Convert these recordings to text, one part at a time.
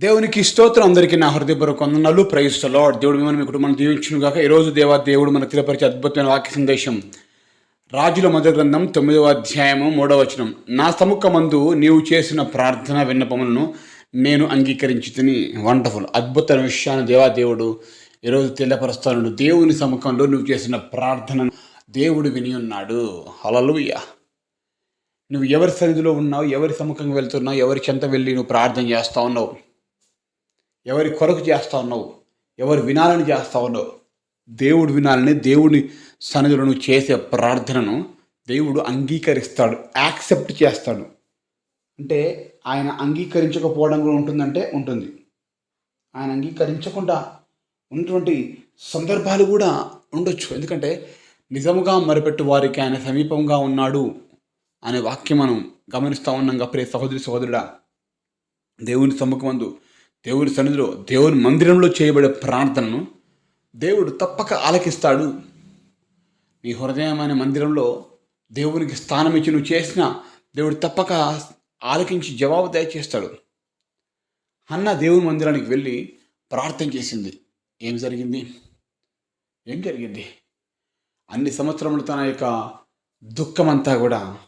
దేవునికి స్తోత్రం అందరికీ నా హృదయపూర్వక వందనాలు. ప్రైజ్ లార్డ్ దేవుడు మిమ్మల్ని మీ కుటుంబాన్ని దీవించును గాక. ఈరోజు దేవా దేవుడు మన తెలియపరిచే అద్భుతమైన వాక్య సందేశం. రాజుల మొదటి గ్రంథం తొమ్మిదవ అధ్యాయము మూడవ వచనం. నా సముఖమందు నీవు చేసిన ప్రార్థన విన్నపములను నేను అంగీకరించి తిని వండర్ఫుల్ అద్భుతమైన విషయాన్ని దేవా దేవుడు ఈరోజు తెలియపరుస్తాను దేవుని సముఖంలో నువ్వు చేసిన ప్రార్థన దేవుడు విని ఉన్నాడు. హలలుయ్యా నువ్వు ఎవరి సన్నిధిలో ఉన్నావు? ఎవరి సముఖంగా వెళ్తున్నావు? ఎవరి చెంత వెళ్ళి నువ్వు ప్రార్థన చేస్తూ ఉన్నావు? ఎవరి కొరకు చేస్తా ఉన్నావు? ఎవరు వినాలని చేస్తా ఉన్నావు? దేవుడు వినాలని దేవుని సన్నిధిలో నువ్వు చేసే ప్రార్థనను దేవుడు అంగీకరిస్తాడు యాక్సెప్ట్ చేస్తాడు. అంటే ఆయన అంగీకరించకపోవడం కూడా ఉంటుందంటే ఉంటుంది. ఆయన అంగీకరించకుండా ఉన్నటువంటి సందర్భాలు కూడా ఉండొచ్చు. ఎందుకంటే నిజముగా మరిపెట్టు వారికి ఆయన సమీపంగా ఉన్నాడు అనే వాక్యం మనం గమనిస్తూ ఉన్నాం ప్రియ సహోదరి సహోదరుడా. దేవుని సమ్ముఖమందు దేవుని సన్నిధిలో దేవుని మందిరంలో చేయబడే ప్రార్థనను దేవుడు తప్పక ఆలకిస్తాడు. నీ హృదయం అనే మందిరంలో దేవునికి స్థానం ఇచ్చి నువ్వు చేసిన దేవుడు తప్పక ఆలకించి జవాబు దయచేస్తాడు. అన్న దేవుని మందిరానికి వెళ్ళి ప్రార్థన చేసింది. ఏం జరిగింది? ఏం జరిగింది? అన్ని సంవత్సరములు తన యొక్క దుఃఖమంతా కూడా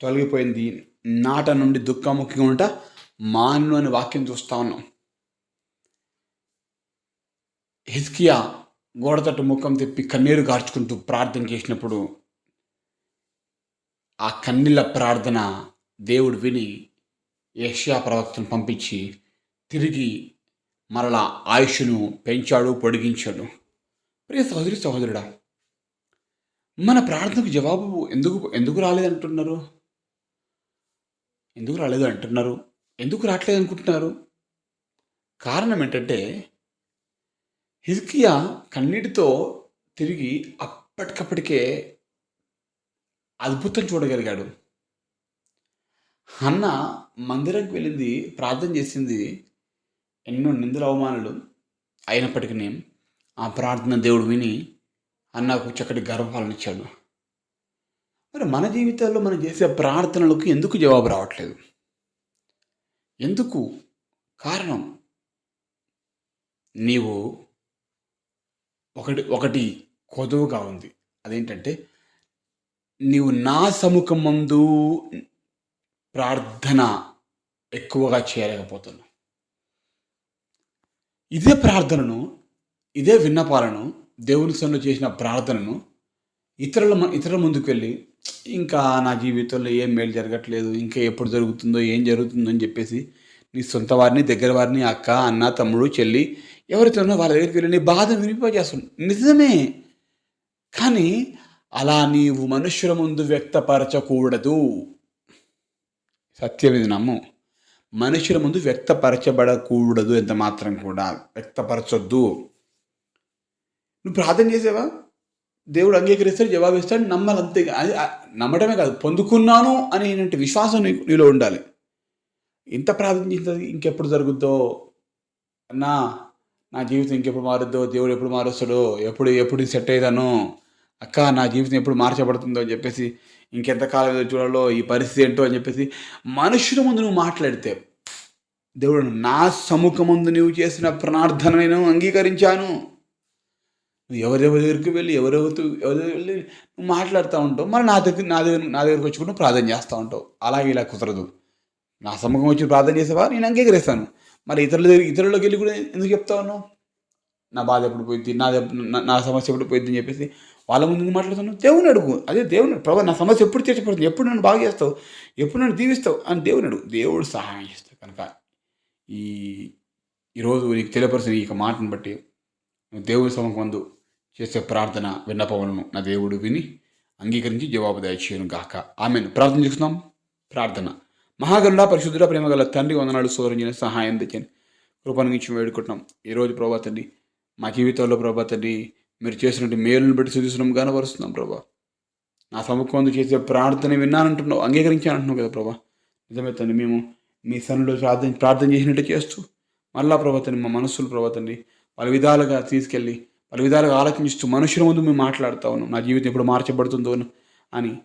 తొలగిపోయింది. నాట నుండి దుఃఖముఖిగా ఉంటా మాను అనే వాక్యం చూస్తా ఉన్నాం. హిస్కియా గోడతట్టు ముఖం తిప్పి కన్నీరు గార్చుకుంటూ ప్రార్థన చేసినప్పుడు ఆ కన్నీళ్ళ ప్రార్థన దేవుడు విని యష్యా ప్రవక్తను పంపించి తిరిగి మరలా ఆయుష్ను పెంచాడు పొడిగించాడు. ప్రియ సహోదరి సహోదరుడా మన ప్రార్థనకు జవాబు ఎందుకు ఎందుకు రాలేదంటున్నారు? ఎందుకు రాలేదు అంటున్నారు? ఎందుకు రావట్లేదు అనుకుంటున్నారు కారణం ఏంటంటే హిజ్కియా కన్నీటితో తిరిగి అప్పటికప్పటికే అద్భుతం చూడగలిగాడు. అన్న మందిరంకి వెళ్ళింది ప్రార్థన చేసింది ఎన్నో నిందల అవమానాలు అయినప్పటికీ ఆ ప్రార్థన దేవుడు విని అన్నకు చక్కటి గర్వపాలను ఇచ్చాడు. మరి మన జీవితాల్లో మనం చేసే ప్రార్థనలకు ఎందుకు జవాబు రావట్లేదు? ఎందుకు కారణం? నీవు ఒకటి ఒకటి కొదువుగా ఉంది. అదేంటంటే నీవు నా సముఖం ముందు ప్రార్థన ఎక్కువగా చేయలేకపోతున్నావు. ఇదే ప్రార్థనను ఇదే విన్నపాలను దేవుని సన్ను చేసిన ప్రార్థనను ఇతరుల మ- ఇతరుల ముందుకు వెళ్ళి ఇంకా నా జీవితంలో ఏం మేలు జరగట్లేదు ఇంకా ఎప్పుడు జరుగుతుందో ఏం జరుగుతుందో అని చెప్పేసి నీ సొంత వారిని దగ్గర వారిని అక్క అన్న తమ్ముడు చెల్లి ఎవరితోనో వాళ్ళ దగ్గరికి వెళ్ళి నీ బాధ వినిపించేస్తుంది నిజమే. కానీ అలా నీవు మనుషుల ముందు వ్యక్తపరచకూడదు. సత్యం ఇది నమ్ము. మనుషుల ముందు వ్యక్తపరచబడకూడదు ఎంత మాత్రం కూడా. వ్యక్తపరచొద్దు. నువ్వు ప్రార్థన చేసేవా? దేవుడు అంగీకరిస్తాడు జవాబు ఇస్తాడు నమ్మాలి అంతే అది నమ్మడమే కాదు పొందుకున్నాను అనేటువంటి విశ్వాసం నీకు నీలో ఉండాలి. ఇంత ప్రార్థన చేస్తుంది ఇంకెప్పుడు జరుగుద్దో? అన్నా నా జీవితం ఇంకెప్పుడు మారుద్దో? దేవుడు ఎప్పుడు మారుస్తాడో? ఎప్పుడు ఎప్పుడు సెట్ అయ్యాను అక్క నా జీవితం ఎప్పుడు మార్చబడుతుందో అని చెప్పేసి ఇంకెంతకాలం చూడాలో? ఈ పరిస్థితి ఏంటో అని చెప్పేసి మనుషుల ముందు నువ్వు మాట్లాడితే దేవుడు నా సముఖ ముందు నువ్వు చేసిన ప్రార్థన నేను అంగీకరించాను. ఎవరెవరి దగ్గరికి వెళ్ళి ఎవరెవరితో ఎవరు వెళ్ళి నువ్వు మాట్లాడుతూ ఉంటావు మరి నా దగ్గర నా దగ్గర నా దగ్గరకు వచ్చి కూడా ప్రార్థన చేస్తూ ఉంటావు. అలాగే ఇలా కుదరదు. నా సమ్మకం వచ్చి ప్రార్థన చేసేవా? నేను అంగీకరిస్తాను. మరి ఇతరుల దగ్గర ఇతరులకు వెళ్ళి కూడా ఎందుకు చెప్తా ఉన్నావు? నా బాధ ఎప్పుడు పోయింది నా నా- సమస్య ఎప్పుడు పోయింది అని చెప్పేసి వాళ్ళ ముందు మాట్లాడుతున్నావు? దేవుని అడుగు. అదే దేవుని ప్రభా నా సమస్య ఎప్పుడు తీర్చబడుతుంది ఎప్పుడు నన్ను బాగా చేస్తావు? ఎప్పుడు నన్ను దీవిస్తావు? అని దేవుని అడుగు. దేవుడు సహాయం చేస్తావు కనుక. ఈ ఈరోజు నీకు తెలియపరిచిన ఈ మాటను బట్టి దేవుని సముఖం చేసే ప్రార్థన విన్నపములను నా దేవుడు విని అంగీకరించి జవాబు దయచేయను గాక. ఆమెను. ప్రార్థన చేస్తున్నాం. ప్రార్థన. మహాగరుడ పరిశుద్ధుడ ప్రేమగల తండ్రి వందనాలు సోరంజన సహాయం తెచ్చని కృపణించి వేడుకుంటున్నాం. ఈరోజు ప్రభా తండ్రి మా జీవితంలో ప్రభా తండ్రి మీరు చేసినట్టు మేలును బట్టి సుధిస్తున్నాం కనబరుస్తున్నాం ప్రభా. నా సముఖం చేసే ప్రార్థన విన్నానంటున్నావు అంగీకరించానంటున్నావు కదా ప్రభా. నిజమే తండ్రి మేము మీ సన్నిలో ప్రార్థన ప్రార్థన చేసినట్టు చేస్తూ మళ్ళా ప్రభా తండ్రి మా మనస్సులు ప్రభా తండ్రి పలు విధాలుగా తీసుకెళ్ళి పలు విధాలుగా ఆలోచిస్తూ మనుషుల ముందు మేము మాట్లాడుతూ ఉన్నాం. నా జీవితం ఎప్పుడు మార్చబడుతుందో అని.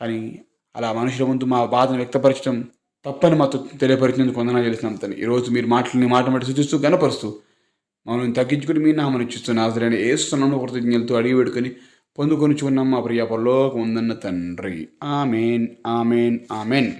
కానీ అలా మనుషుల ముందు మా బాధను వ్యక్తపరచడం తప్పని మాతో తెలియపరిచినందుకు వందనా చేసిన తను ఈరోజు మీరు మాటలని మాట మాట సూచిస్తూ గనపరుస్తూ మమ్మల్ని తగ్గించుకుని మీ నామని ఇచ్చిస్తున్న ఆశ్రయాన్ని ఏస్తున్నాను కృతజ్ఞతలతో అడిగి పెట్టుకుని పొందుకొని చూన్నాం మా ప్రియ ఉందన్న తండ్రి. Amen amen amen.